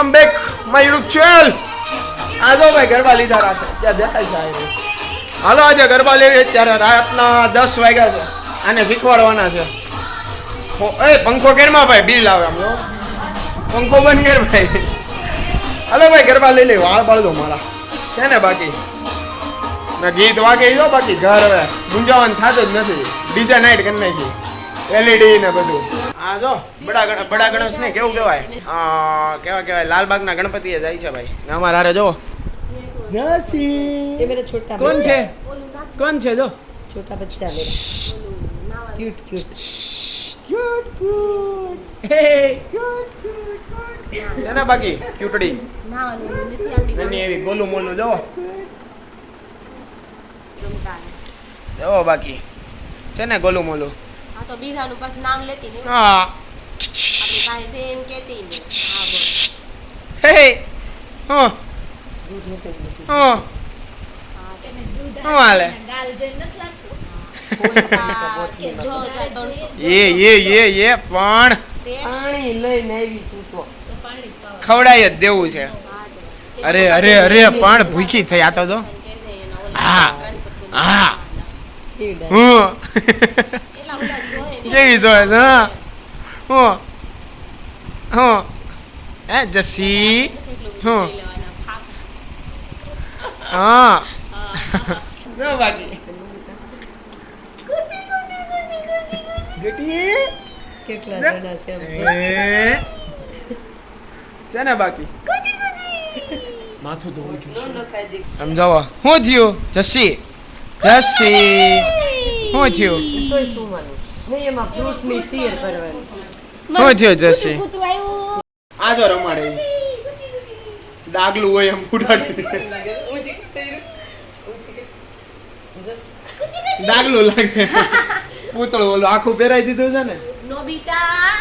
Welcome back my YouTube channel. આ જો ભાઈ ગરબા લીધા રાતે. ત્યાં દેખાય છે હાલો આજે ગરબા લેવી અત્યારે રાતના દસ વાગ્યા છે. આને શીખવાડવાના છે. એ પંખો કેરમાં ભાઈ બિલ આવે આમ પંખો બંધ કેર ભાઈ. હાલો ભાઈ ગરબા લઈ લે વાળ બાળ દો મારા. છે ને બાકી? ના ગીત વાગે જો બાકી ઘર હવે ગુંજાવાનું થતું જ નથી. ડીજે નાઇટ કરી નાખી. એલઈડી ને બધું. હા જો બડા બડા ગણેશ ને કેવું કહેવાય? કેવા કહેવાય? લાલબાગના ગણપતિ એ જાય છે ભાઈ. ને અમારા હારે જો કોણ છે? કોણ છે જો? છોટા બચ્ચા ક્યુટ ક્યુટ ક્યુટ ક્યુટ હે ક્યુટ ક્યુટ છે ને બાકી ક્યુટડી? નાની એવી ગોલું મોલું જો જવો બાકી. છે ને ગોલું મોલું તો બીજાનું પાછું નામ લેતી ને હા. આપણી પાસે એમ કહેતી ને હે હા હા. ખવડાય જ દેવું છે. અરે અરે અરે પણ ભૂખી થઈ આ તો હા. હા. હું. કેવી જોય છે હા. હું. હું. હે. જસી. હું. હા. જો બાકી. ગટી. કેટલા જણા છે. એ. ને બાકી? માથું ધોવું ન સમજાવો શું થયું? જસી. જસી. શું થયું? તોય સુવાનું નહીં એમાં ફ્રૂટની ચીર કરવાની. શું થયું જસી આ જો રમાડે. ડાગલું હોય એમ ફૂટાડી ડાગલું લાગે. પૂતળું ઓલું આખું પહેરાઈ દીધું છે ને? નોબિતા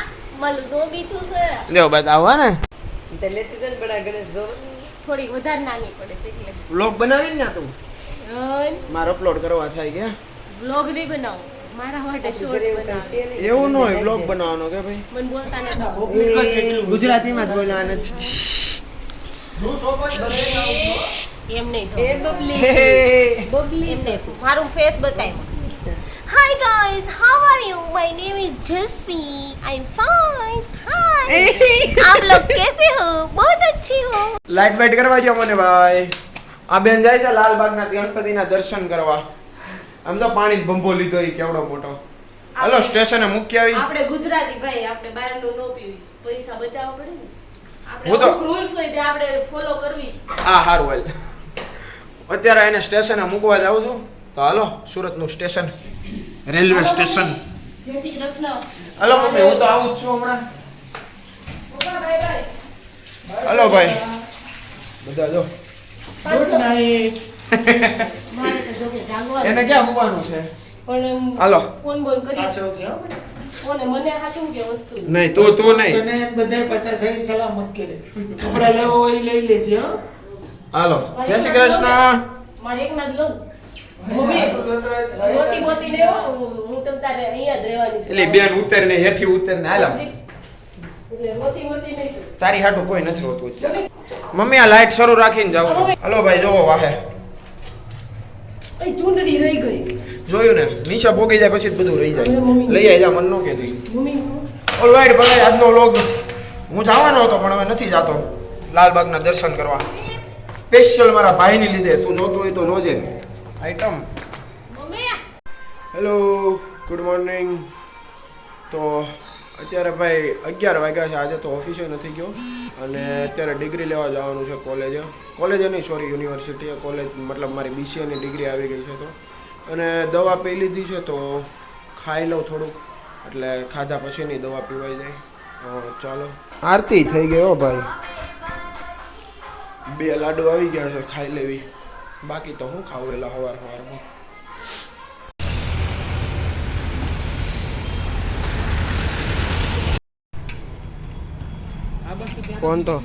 મલું નોબીતું છે. લ્યો બતાવો ને. તે લેતી જન બડા ગણેશ જો થોડી વધારે નાની પડે છે એટલે. વ્લોગ બનાવી ને તું? મારો અપલોડ કરવા થાય કે? બ્લોગ નહીં બનાવો. મારા માટે શોર્ટ ઘરે એવું બનાવો કઈ છે નહીં. એવું ન હોય વ્લોગ બનાવવાનો કે ભાઈ મને બોલતા નથી ગુજરાતીમાં જ બોલવાનું એમ નહીં એ જો બબલી હે. બબલી એમ નહીં મારું ફેસ બતાવ્યું Hi guys, how are you? My name is Jessie. I'm fine. Hi. आप लोग कैसे हो? बहुत अच्छी हो. લાઈટ બાઈટ કરવા જો મને ભાઈ આ બેન જાય છે લાલબાગના ગણપતિના દર્શન કરવા આમ તો પાણી બંબો લીધો એ કેવડો મોટો. હાલો સ્ટેશને મૂકી આવી. આપણે ગુજરાતી ભાઈ આપણે બહારનું નો પીવી. પૈસા બચાવવા પડે ને. હું તો- આપણે રૂલ્સ હોય જે આપણે ફોલો કરવી. આ હારું હાલ. અત્યારે એને સ્ટેશને મૂકવા જાઉં છું. તો હાલો સુરતનું સ્ટેશન રેલવે સ્ટેશન. જય શ્રી કૃષ્ણ. હાલો મમ્મી હું તો આવું જ છું હમણાં. પપ્પા બાય બાય હાલો ભાઈ. બધા જો. ગુડ જાગવાનું એને ક્યાં મૂકવાનું છે? પણ હાલો. ફોન બોલ કરી કોને મને હાચું કે વસ્તુ નહીં તું તું નહીં. તને બધાય પાછા સહી સલામત કરે. કપડા લેવા હોય લઈ લેજે હો. હાલો. જય શ્રી કૃષ્ણ. મારે એક ના જ લઉં. મમ્મી મોટી મોટી ને હું. તમ તારે અહીંયા જ રહેવાની છું. એટલે બેન ઉતરને હેઠી ઉતરને હાલો. એટલે મોટી મોટી નહીં. તારી હાટું કોઈ નથી હોતું. મમ્મી. આ લાઈટ શરૂ રાખીને જાવ હલો ભાઈ જોવો વાહે. એ ચૂંટણી રહી ગઈ. જોયું ને મીશા ભોગી જાય પછી બધું રહી જાય. લઈ આવી જા મન નો તું મમ્મી. ઓલરાઈટ ભાઈ આજનો લોગ હું જવાનો હતો પણ હવે નથી જાતો. લાલબાગના દર્શન કરવા. સ્પેશિયલ મારા ભાઈની લીધે તું જોતું હોય તો જોજે. આઈટમ હેલો ગુડ મોર્નિંગ તો અત્યારે ભાઈ અગિયાર વાગ્યા છે. આજે તો ઓફિસે નથી ગયો. અને અત્યારે ડિગ્રી લેવા જવાનું છે કોલેજે કોલેજ નહીં સોરી યુનિવર્સિટી કોલેજ મતલબ મારી બીસીએની ડિગ્રી આવી ગઈ છે તો. અને દવા પી લીધી છે તો ખાઈ લઉં થોડુંક. એટલે ખાધા પછીની દવા પીવાઈ જાય. ચાલો. આરતી થઈ ગયો ભાઈ. બે લાડુ આવી ગયા છે ખાઈ લેવી. બાકી તો હું ખાવું એલા સવાર સવારમાં કોણ તો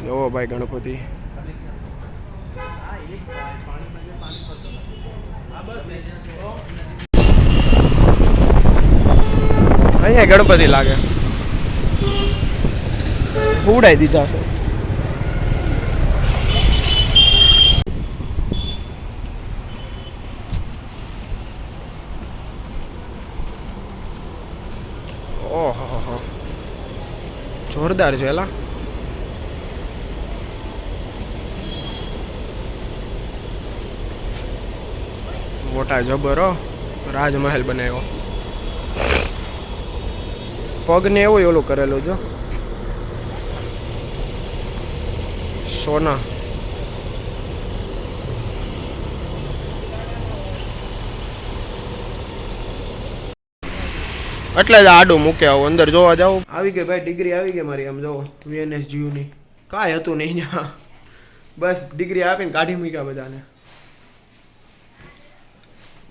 જોવો ભાઈ ગણપતિ અહીંયા ગણપતિ લાગે ઉડાઈ દીધા છે ઓહો જોરદાર છે એલા. મોટા જબરો રાજમહેલ બનાવ્યો. પગને એવું ઓલું કરેલું જો. સોના. એટલે જ આડું મૂકે આવું, અંદર જોવા જાવ. આવી ગઈ ભાઈ, ડિગ્રી આવી ગઈ મારી, આમ જોવો વીએનએસ જીયુની કાંઈ હતું નહીં બસ ડિગ્રી આપીને કાઢી મૂક્યા બધાને.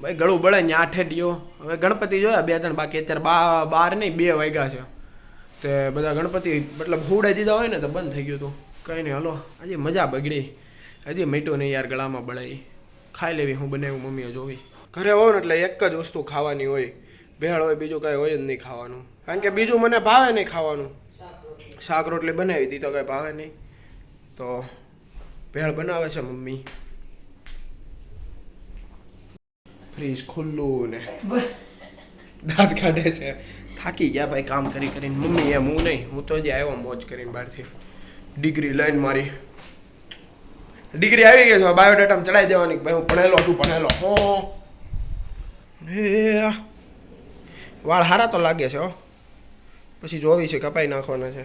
ભાઈ, ગળું બળે ને આઠે ડિયો હવે ગણપતિ જોયા બે ત્રણ બાકી, અત્યારે બા, બાર નહીં, બે વાગ્યા છે. તે બધા ગણપતિ, મતલબ હુડે દીધા હોય ને તો બંધ થઈ ગયું હતું. કંઈ નહીં, હલો આજે મજા બગડી. હજી મીઠું નહીં યાર, ગળામાં બળાઈ. ખાઈ લેવી, હું બનાવ્યું મમ્મીએ જોવી. ઘરે હોઉં ને એટલે એક જ વસ્તુ ખાવાની હોય. ભેળ હોય, બીજું કાંઈ હોય જ નહીં ખાવાનું. કારણ કે બીજું મને ભાવે નહીં ખાવાનું. શાક રોટલી બનાવી હતી, તો કાંઈ ભાવે નહીં. તો ભેળ બનાવે છે મમ્મી. ફ્રીજ ખુલ્લું ને. દાંત કાઢે છે. થાકી ગયા ભાઈ કામ કરી કરીને. મમ્મી એમ, હું નહીં. હું તો જે આવ્યો મોજ કરીને બહારથી. ડિગ્રી લઈને મારી. ડિગ્રી આવી ગઈ છે. બાયોડેટામાં ચડાવી દેવાની ભાઈ હું ભણેલો છું, ભણેલો. હો. એ વાળ હારા તો લાગે છે, હો. પછી જોવી છે, કપાઈ નાખવાના છે.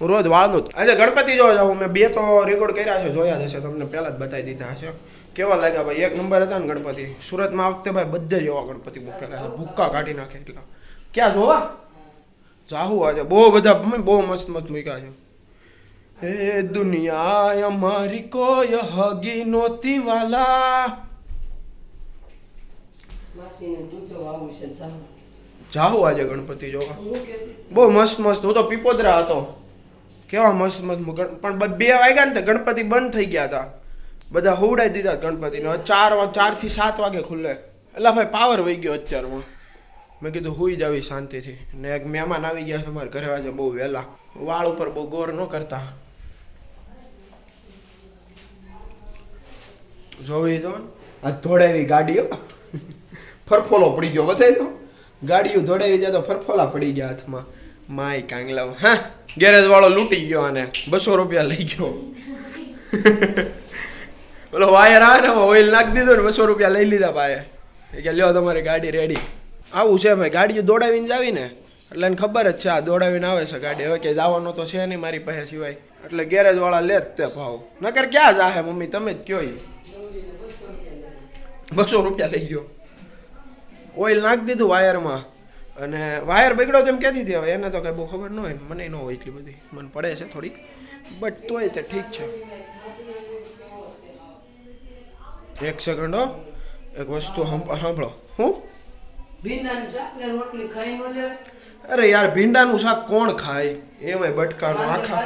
હું રોજ વાળનું આજે ગણપતિ જોવા જાઉં, મેં બે તો રેકોર્ડ કર્યા છે, જોયા જ તમને પહેલાં જ બતાવી દીધા હશે. કેવા લાગ્યા ભાઈ? એક નંબર હતા ને ગણપતિ. સુરતમાં આવતે ભાઈ બધે જોવા ગણપતિ મૂકેલા છે. ભૂક્કા કાઢી નાખે એટલા. ક્યાં જોવા? જાહુ આજે. બહુ બધા બહુ મસ્ત મસ્ત મૂક્યા છે. એ દુનિયા અમારી કોઈ હગી નોતી વાલા. માસીને પૂછો, આવું છે જાહુ આજે ગણપતિ જોવા. બહુ મસ્ત મસ્ત. હું તો પીપોદરા હતો. કેવા મસ્ત મસ્ત પણ બે વાગ્યા ને તો ગણપતિ બંધ થઈ ગયા હતા. બધા હોવડાઈ દીધા ગણપતિને. ચાર ચારથી સાત વાગે ખુલ્લે એટલે ભાઈ પાવર વહી ગયો અત્યારમાં. મેં કીધું, હુઈ જાવી શાંતિથી. ને એક મહેમાન આવી ગયા છે અમારે ઘરે આજે બહુ વહેલા. વાળ ઉપર બહુ ગોર ન કરતા. જોવી તો? આ ધોળાવી ગાડીઓ. ફરફોલો પડી ગયો બધાય તો ગાડીઓ દોડાવી જાય તો ફરફોલા પડી ગયા હાથમાં. માય કાંગલાવ હા ગેરેજ વાળો લૂંટી ગયો અને બસો રૂપિયા લઈ ગયો. ઓલો વાયર આવે ને ઓઇલ નાખી દીધો ને, બસો રૂપિયા લઈ લીધા પાયે એ કે, લ્યો, તમારી ગાડી રેડી આવું છે ભાઈ, ગાડીઓ દોડાવીને જ આવી ને. એટલે એને ખબર જ છે, આ દોડાવીને આવે છે ગાડી. હવે કે જવાનો તો છે નહીં મારી પાસે સિવાય. એટલે ગેરેજ વાળા લે જ તે ભાવ. નકર ક્યાં જાહે મમ્મી, તમે જ કયો બસો રૂપિયા લઈ ગયો. ઓઇલ નાખી દીધું વાયરમાં. અને વાયર બગડ્યો તેમ કહેતી હતી હવે એને તો કંઈ બહુ ખબર ન હોય મને ન હોય એટલી બધી. મને પડે છે થોડીક. બટ તોય તે ઠીક છે. એક સેકન્ડ હો. એક વસ્તુ સાંભળો. હું? લે. અરે યાર ભીંડાનું શાક કોણ ખાય? એમાં બટકાનું. આખા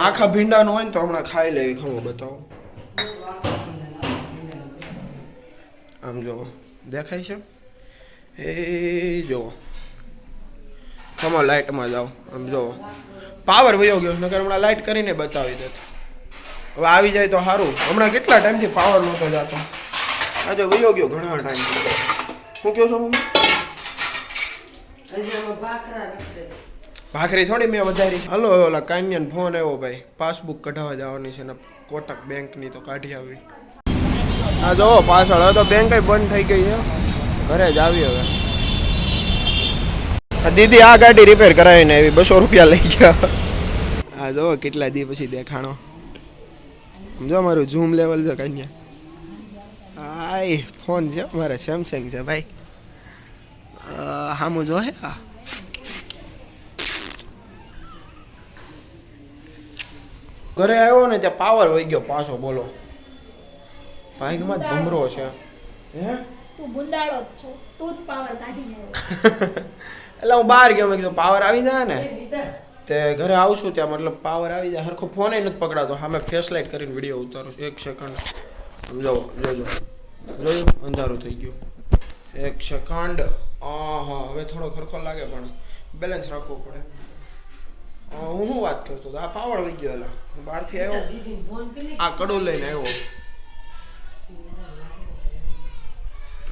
આખા ભીંડાનું હોય ને તો હમણાં ખાઈ લેવી ખબર બતાવો. આમ જો દેખાય છે? એ જુઓ ખમો લાઇટમાં જાઓ. આમ જુઓ પાવર વયો ગયો નકર હમણાં લાઇટ કરીને બતાવી દેતો હવે આવી જાય તો સારું. હમણાં કેટલા ટાઈમથી પાવર નહોતો જતો. આજે વયો ગયો ઘણા ટાઈમ શું કહો મમ્મી? છે. ભાખરી થોડી મેં વધારી. હલો ઓલા કાન્યન ફોન આવ્યો ભાઈ. પાસબુક કઢાવવા જવાની છે ને કોટક બેંકની તો કાઢી આવી. હા જો પાછળ હવે તો બેંક બંધ થઈ ગઈ છે. ઘરે જ આવી હવે. આ દીદી આ ગાડી રિપેર કરાવીને આવી બસો રૂપિયા લઈ ગયા. હા જો કેટલા દી પછી દેખાણો. સમજો મારું ઝૂમ લેવલ છે કન્યા. આય ફોન છે મારે સેમસંગ છે ભાઈ. હામું જો હે આ. ઘરે આવ્યો ને ત્યાં પાવર વહી ગયો પાછો બોલો. ભાઈકમાં જ ભમરો છે. હે? તું ગુંદાળો જ છો તું જ પાવર કાઢી લેવો એટલે હું બહાર ગયો મેં કીધું પાવર આવી જાય ને. તે ઘરે આવશું ત્યાં મતલબ પાવર આવી જાય. હરખો ફોન નથી પકડાતો. સામે ફેસ લાઇટ કરીને વીડિયો ઉતારું છું. એક સેકન્ડ સમજાવો જોજો. જોયું? અંધારું થઈ ગયું. એક સેકન્ડ હા હવે થોડો ખરખો લાગે પણ બેલેન્સ રાખવું પડે. હું શું વાત કરતો હતો? આ પાવર વહી ગયો એલા. હું બહારથી આવ્યો. દીદીને ફોન કરી. આ કડું લઈને આવ્યો.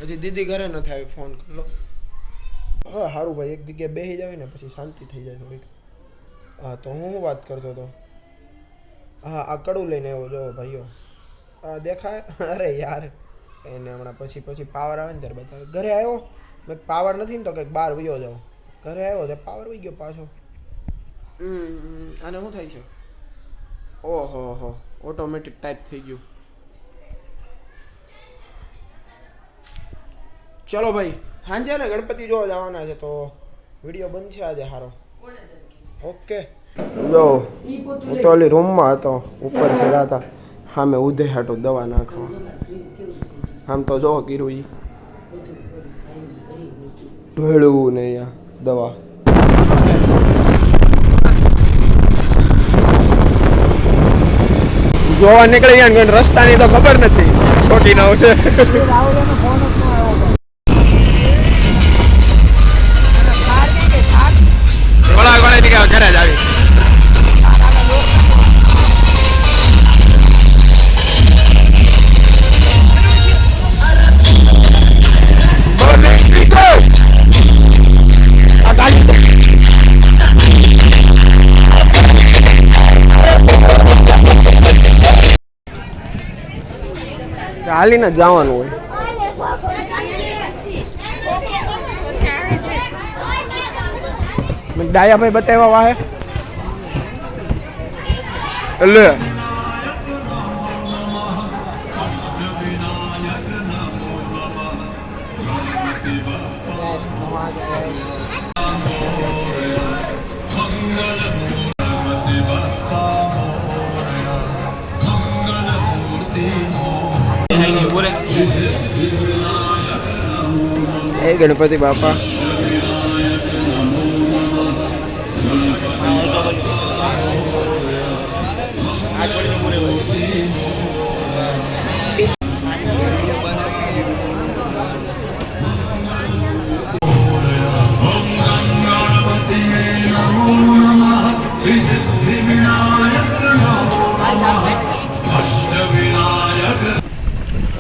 હજી દીદી ઘરે નથી આવી ફોન કરો. હા સારું ભાઈ એક જગ્યાએ બેસી જાય ને પછી શાંતિ થઈ જાય થોડીક. હા તો હું શું વાત કરતો હતો? હા આ કડું લઈને આવ્યો જો ભાઈઓ. આ દેખાય? અરે યાર. એને હમણાં પછી પછી પાવર આવે ને ત્યારે બતાવે. ઘરે આવ્યો? મેં પાવર નથી ને તો કંઈક બહાર વયો જાઉં. ઘરે આવ્યો તો પાવર વહી ગયો પાછો. આને શું થાય છે? ઓહો હો ઓટોમેટિક ટાઈપ થઈ ગયું. ચલો ભાઈ, સાંજે ને ગણપતિ જોવા જવાના છે તો વીડિયો બંધ છે આજે સારો ઓકે. જો હું તો ઓલી રૂમમાં હતો, ઉપર ચડ્યા હતા. સામે ઉધે હાટો દવા નાખવા. આમ તો જો કીરું ઈ. ઢળવું ને અહીંયા દવા. જોવા નીકળી ગયા રસ્તાની તો ખબર નથી. ખોટી ના હોય. ચાલીને જ જવાનું હોય. ડાયાભાઈ બતાવ્યા વાહે? લે એ ગણપતિ બાપા.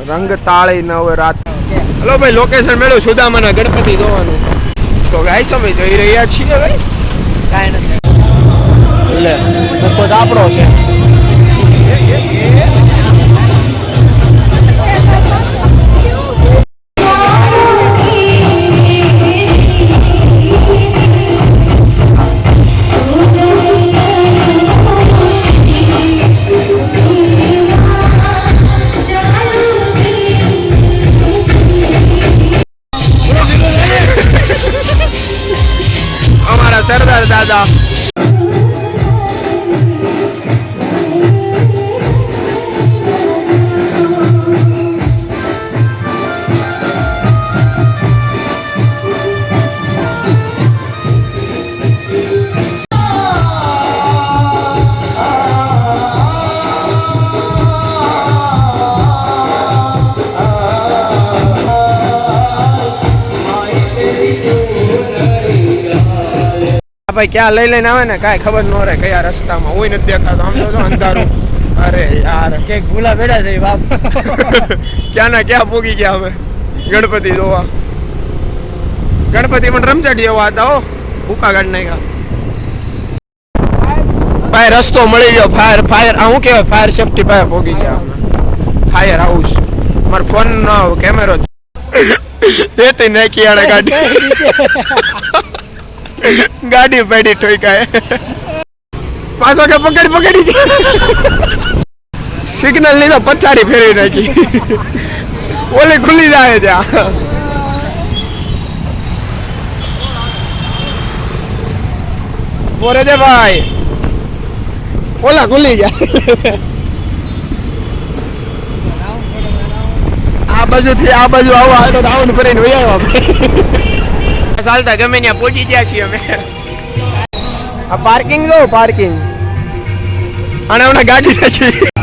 રંગ તાળી નવ રાત. હલો ભાઈ લોકેશન મેળવ્યું સુદામાના ગણપતિ જોવાનું. તો ગાય સમય જઈ રહ્યા છીએ ભાઈ. કાંઈ નથી. એટલે તો આપણો છે. ભાઈ ક્યાં લઈ લઈને આવે ને કાંઈ ખબર ન રહે કયા રસ્તામાં. હોય નથી દેખાતો. આમ તો અંધારું. અરે યાર કે ભૂલા બેડા થઈ બાપ. ક્યાં ના ક્યાં પોગી ગયા અમે? ગણપતિ જોવા. ગણપતિ પણ રમચડી એવા હતા હો ભૂકા ગાડ નાખ્યા. ભાઈ રસ્તો મળી ગયો. Fire fire. આ હું કહેવાય? ફાયર સેફટી ભાઈ પોગી ગયા અમે. ફાયર હાઉસ મારો ફોન નો કેમેરો એ તે નાખી આણે ગાડી. ગાડી પડી ઠોકાય પાછો કે પકડી પકડી. સિગ્નલ લીધો પચાડી ફેરવી નાખી. ઓલી ખુલી જાય ત્યાં. બોરે દે ભાઈ. ઓલા ખુલી જાય. આ બાજુ થી આ બાજુ આવો આટો રાઉન્ડ ફરીને વૈયા ચાલતા, ગમે ત્યાં પહોંચી ગયા છીએ અમે. આ પાર્કિંગ જો પાર્કિંગ અને હમણાં ગાડી નાખી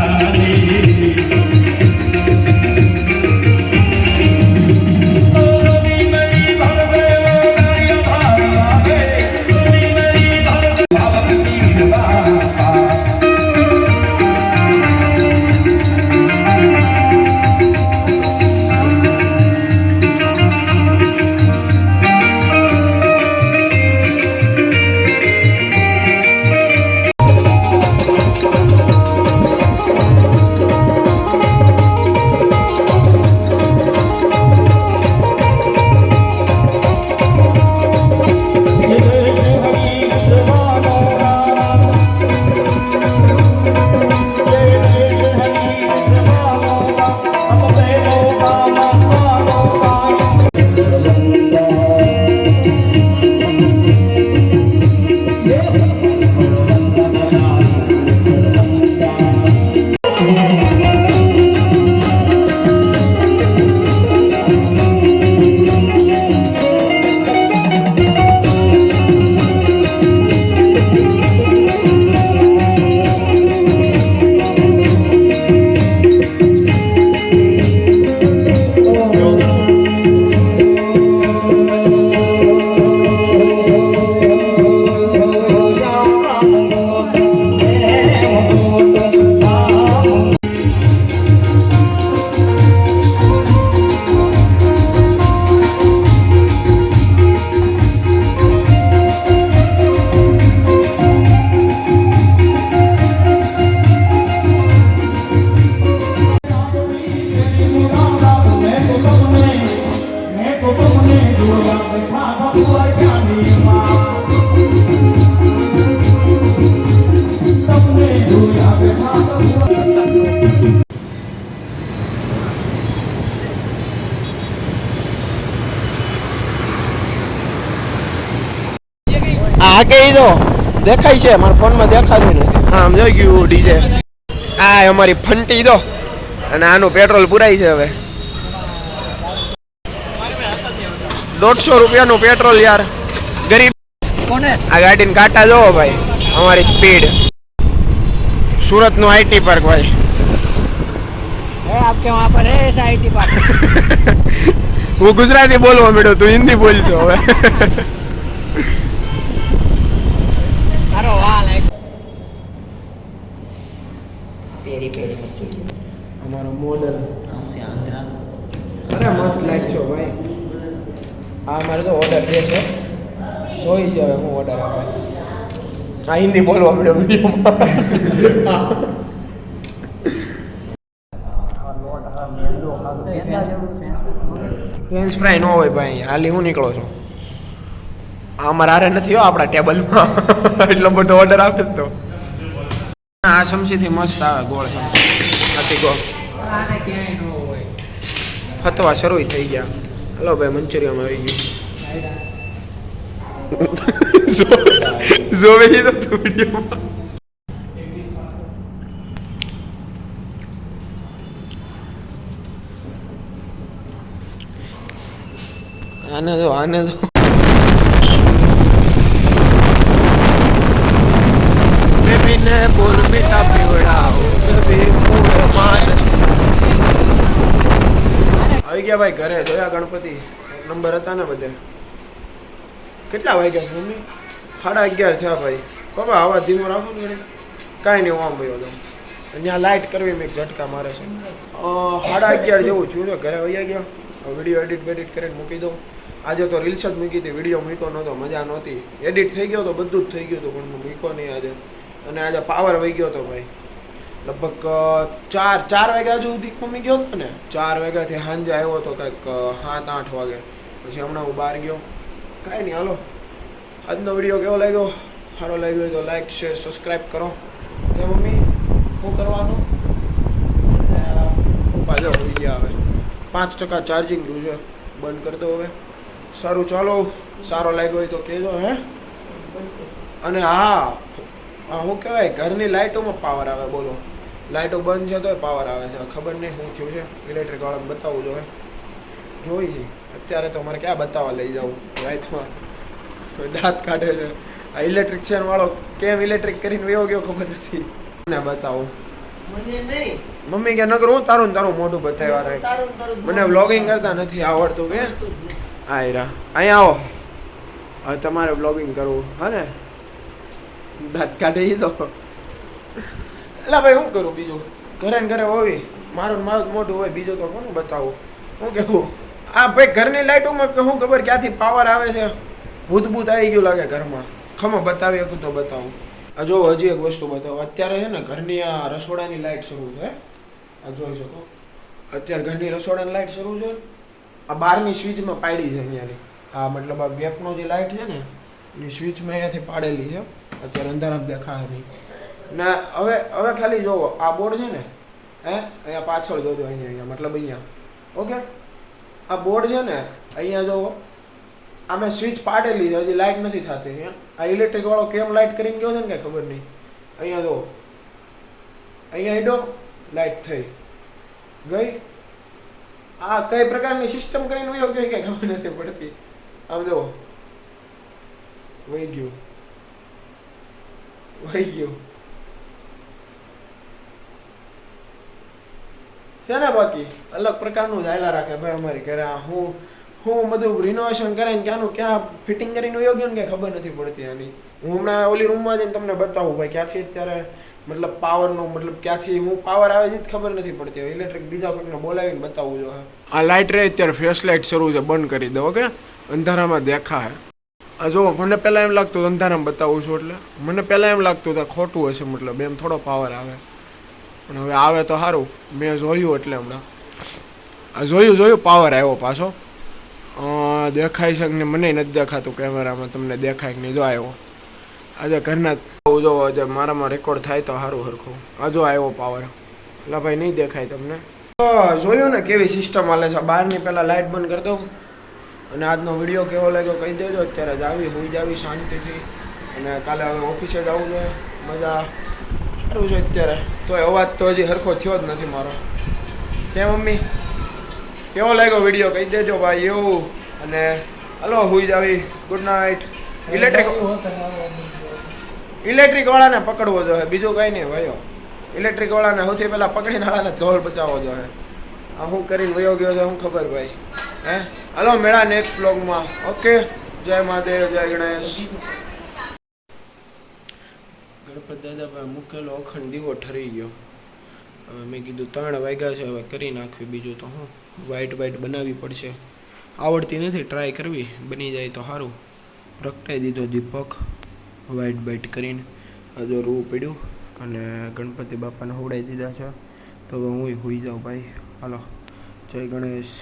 દેખાય છે મારા ફોનમાં દેખાતું નથી. આમ જોઈ ગયું ડીજે. આ અમારી ફંટી દો અને આનું પેટ્રોલ પુરાય છે હવે. દોઢસો રૂપિયાનું પેટ્રોલ યાર. ગરીબ. આ ગાડીને કાંટા જોવો ભાઈ અમારી સ્પીડ. સુરતનું આઈટી પાર્ક ભાઈ. IT park. હું ગુજરાતી બોલવા મળ્યો તું હિન્દી બોલજો હવે. અમારો મોડલ અરે મસ્ત લાઈક છો ભાઈ. આ મારે તો ઓર્ડર દે છે. જોઈ છે હવે હું ઓર્ડર આપે આ હિન્દી બોલવા મળ્યો વિડીયોમાં. ફ્રેન્ચ ફ્રાય ન હોય ભાઈ હાલી હું નીકળો છું. આ અમારે હારે નથી હો આપણા ટેબલમાં એટલો બધો ઓર્ડર આપે જ તો. આ સમસીથી મસ્ત આવે ગોળ સમસી નથી ગોળ. ફતવા શરૂ થઈ ગયા. હલો ભાઈ મંચુરિયમ આવી ગયું. જોવે છે તો વિડીયોમાં. આને જો આને જો બેબીને બોલ મીઠા પીવડાવો બેબી મૂળ માન આવી ગયા ભાઈ ઘરે? જોયા ગણપતિ નંબર હતા ને બધે. કેટલા વાગ્યા છે, મમ્મી? સાડા અગિયાર થયા ભાઈ. પપ્પા આવા ધીમો રાખો ને ઘડી કાંઈ નહીં આમ ભાઈ તો અહીંયા લાઇટ કરવી મેં ઝટકા મારે છે. સાડા અગિયાર જેવું છું, ઘરે વહી ગયા. વીડિયો એડિટ બેડિટ કરીને મૂકી દઉં. આજે તો રીલ્સ જ મૂકી હતી વીડિયો મૂક્યો નહોતો, મજા નહોતી. એડિટ થઈ ગયો તો બધું જ થઈ ગયું હતું, પણ મૂક્યો નહીં આજે. અને આજે પાવર વહી ગયો હતો ભાઈ. લગભગ ચાર ચાર વાગ્યા સુધી મમ્મી ગયો હતો ને? ચાર વાગ્યાથી સાંજે આવ્યો હતો કંઈક સાત, આઠ વાગે. પછી હમણાં હું બહાર ગયો. કાંઈ નહીં, હાલો. આજનો વીડિયો કેવો લાગ્યો? સારો લાગ્યો હોય તો લાઈક, શેર, સબસ્ક્રાઈબ કરો. કે મમ્મી, શું કરવાનું? પાછો જો હોઈ ગયા હવે. પાંચ ટકા ચાર્જિંગ રહ્યું છે. બંધ કરી દો હવે. સારું, ચાલો. સારો લાગ્યો હોય તો કહેજો, હે? અને હા શું કહેવાય? ઘરની લાઇટોમાં પાવર આવે, બોલો. લાઇટો બંધ છે તોય પાવર આવે છે. ખબર નહીં શું થયું છે. ઇલેક્ટ્રિક વાળાને બતાવવું જોઈએ જોઈ છે. અત્યારે તો મારે ક્યાં બતાવવા લઈ રાતમાં. કોઈ દાંત કાઢે છે. આ ઇલેક્ટ્રિશિયન વાળો કેમ ઇલેક્ટ્રિક કરીને વયો ગયો ખબર નથી. મને બતાવો. મમ્મી કે નગર હું તારું ને તારું મોઢું બતાવ્યા તારું મને વ્લોગિંગ કરતા નથી આવડતું કે? હા હીરા અહીંયા આવો. હવે તમારે વ્લોગિંગ કરવું. હા ને? દાંત કાઢે એ તો. એટલે ભાઈ શું કરું બીજું? ઘરે ને ઘરે હોવી. મારું મારું મોઢું હોય, બીજું તો કોનું બતાવું? શું કેવું આ ભાઈ ઘરની લાઇટોમાં શું ખબર ક્યાંથી પાવર આવે છે? ભૂત ભૂત આવી ગયું લાગે ઘરમાં. ખમો બતાવી શકું તો બતાવું. જો હજી એક વસ્તુ બતાવું. અત્યારે છે ને ઘરની આ રસોડાની લાઇટ શરૂ છે. આ જોઈ શકો. અત્યારે ઘરની રસોડાની લાઇટ શરૂ છે. આ બારની સ્વિચમાં પાડી છે અહીંયાની. આ મતલબ આ ગેપનો જે લાઇટ છે ને, એની સ્વિચમાં અહીંયાથી પાડેલી છે. અત્યારે અંધારામાં દેખાય નહીં. ને હવે હવે ખાલી જોવો, આ બોર્ડ છે ને, હે, અહીંયા પાછળ જોજો, અહીંયા અહીંયા, મતલબ અહીંયા, ઓકે? આ બોર્ડ છે ને, અહીંયા જોવો આ મેં સ્વિચ પાડેલી છે, હજી લાઇટ નથી થતી અહીંયા. આ ઇલેક્ટ્રિક વાળો કેમ લાઇટ કરીને ગયો છે ને કાંઈ ખબર નહીં. અહીંયા જોવો. અહીંયા ઈડો લાઇટ થઈ. ગઈ? આ કઈ પ્રકારની સિસ્ટમ કરીને વયો ગયો કંઈ ખબર નથી પડતી. આમ જો વહી ગયું. વહી ગયું. છે ને બાકી? અલગ પ્રકારનું ઝાયલા રાખે ભાઈ અમારી ઘરે આ હું હું બધું રિનોવેશન કરાવીને ક્યાંનું ક્યાં ફિટિંગ કરીને યોગ્ય ગયો ને કંઈ ખબર નથી પડતી એની. હું હમણાં ઓલી રૂમમાં જઈને તમને બતાવું ભાઈ, ક્યાંથી અત્યારે મતલબ પાવરનું મતલબ ક્યાંથી હું પાવર આવે છે ખબર નથી પડતી. ઇલેક્ટ્રિક બીજા કોઈને બોલાવીને બતાવવું જોઈએ આ લાઇટ રહે અત્યારે ફ્લેશ લાઇટ શરૂ છે, બંધ કરી દો, ઓકે? અંધારામાં દેખાય. આ જો, મને પહેલાં એમ લાગતું અંધારામાં બતાવું છું એટલે. મને પહેલાં એમ લાગતું હતું ખોટું હશે, મતલબ એમ થોડો પાવર આવે. પણ હવે આવે તો સારું મેં જોયું એટલે હમણાં. જોયું જોયું પાવર આવ્યો પાછો. દેખાય છે ને મને નથી દેખાતું કેમેરામાં તમને દેખાય કે નહીં, જો આવ્યો. આજે ઘરના જો, આજે મારામાં રેકોર્ડ થાય તો સારું સરખું આ જો આવ્યો પાવર એટલે ભાઈ, નહીં દેખાય તમને. જોયું ને કેવી સિસ્ટમ હાલે છે. બહારની પહેલાં લાઇટ બંધ કરી દઉં. અને આજનો વીડિયો કેવો લાગ્યો કહી દેજો. અત્યારે જ આવી, હોઈ જાવી શાંતિથી. અને કાલે હવે ઓફિસે જવું જોઈએ. મજા. સારું છે અત્યારે. તોય અવાજ તો હજી સરખો થયો જ નથી મારો. કે મમ્મી? કેવો લાગ્યો વીડિયો કહી દેજો ભાઈ, એવું. અને હલો હુઈ જાવી ગુડ નાઇટ ઇલેક્ટ્રિક ઇલેક્ટ્રિક વાળાને પકડવો જોઈએ. બીજું કંઈ નહીં, ભાઈઓ. ઇલેક્ટ્રિક વાળાને સૌથી પહેલાં પકડીને વાળાને ધોલ બચાવવો જોઈએ. આ હું કરીને વયો ગયો છે હું ખબર ભાઈ? હે? હલો મેળા નેક્સ્ટ બ્લોગમાં ઓકે જય મહાદેવ, જય ગણેશ. ગણપત દાદા ભાઈ મૂકેલો અખંડ દીવો ઠરી ગયો. હવે મેં કીધું ત્રણ વાગ્યા છે, હવે કરી નાખવી. બીજું તો હું વાઈટ વ્હાઈટ બનાવવી પડશે. આવડતી નથી ટ્રાય કરવી. બની જાય તો સારું. પ્રગટાઈ દીધો દીપક વાઈટ બાઇટ કરીને. હજુ રૂ પડ્યું અને ગણપતિ બાપાને હોવડાવી દીધા છે. તો હવે હું હોઈ જાઉં ભાઈ. હાલો. જય ગણેશ.